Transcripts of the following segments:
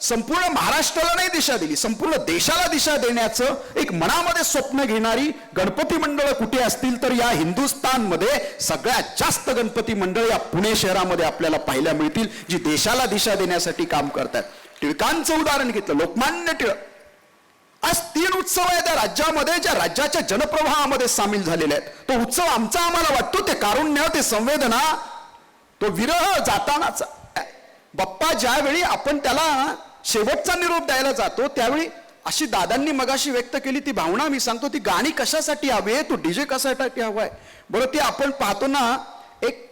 संपूर्ण महाराष्ट्राला नाही दिशा दिली संपूर्ण देशाला दिशा देण्याचं एक मनामध्ये स्वप्न घेणारी गणपती मंडळ कुठे असतील तर या हिंदुस्थानमध्ये सगळ्यात जास्त गणपती मंडळ या पुणे शहरामध्ये आपल्याला पाहायला मिळतील जी देशाला दिशा देण्यासाठी काम करतात. टिळकांचं उदाहरण घेतलं लोकमान्य टिळक. आज तीन उत्सव आहे त्या राज्यामध्ये ज्या राज्याच्या जनप्रवाहामध्ये सामील झालेले आहेत. तो उत्सव आमचा आम्हाला वाटतो ते कारुण्य ते संवेदना तो विरह जातानाचा. बाप्पा ज्यावेळी आपण त्याला शेवटचा निरोप द्यायला जातो त्यावेळी अशी दादांनी मगाशी व्यक्त केली ती भावना मी सांगतो ती गाणी कशासाठी हवी आहे तो डीजे कशासाठी हवाय बरं ती आपण पाहतो ना एक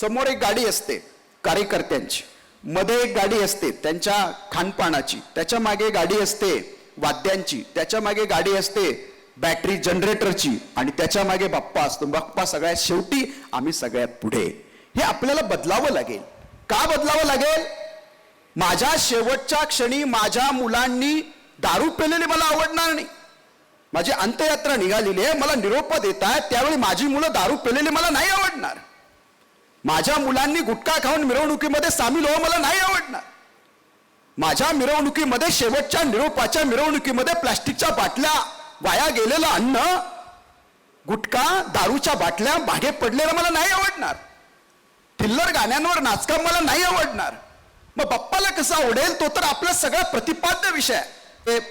समोर एक गाडी असते कार्यकर्त्यांची. मध्ये एक गाडी असते त्यांच्या खानपानाची. त्याच्यामागे गाडी असते वाद्यांची. त्याच्यामागे गाडी असते बॅटरी जनरेटरची. आणि त्याच्यामागे बाप्पा असतो. बाप्पा सगळ्यात शेवटी आम्ही सगळ्यात पुढे. हे आपल्याला बदलावं लागेल. का बदलावं लागेल? माझ्या शेवटच्या क्षणी माझ्या मुलांनी दारू पेलेली मला आवडणार नाही. माझी अंत्ययात्रा निघालेली आहे मला निरोप देत आहेत त्यावेळी माझी मुलं दारू पेलेली मला नाही आवडणार. माझ्या मुलांनी गुटखा खाऊन मिरवणुकीमध्ये सामील हो मला नाही आवडणार. माझ्या मिरवणुकीमध्ये शेवटच्या निरोपाच्या मिरवणुकीमध्ये प्लास्टिकच्या बाटल्या वाया गेलेलं अन्न गुटखा दारूच्या बाटल्या मागे पडलेलं मला नाही आवडणार. थिल्लर गाण्यांवर नाचकाम मला नाही आवडणार. मग बाप्पाला कसं आवडेल तो तर आपला सगळा प्रतिपाद्य विषय आहे.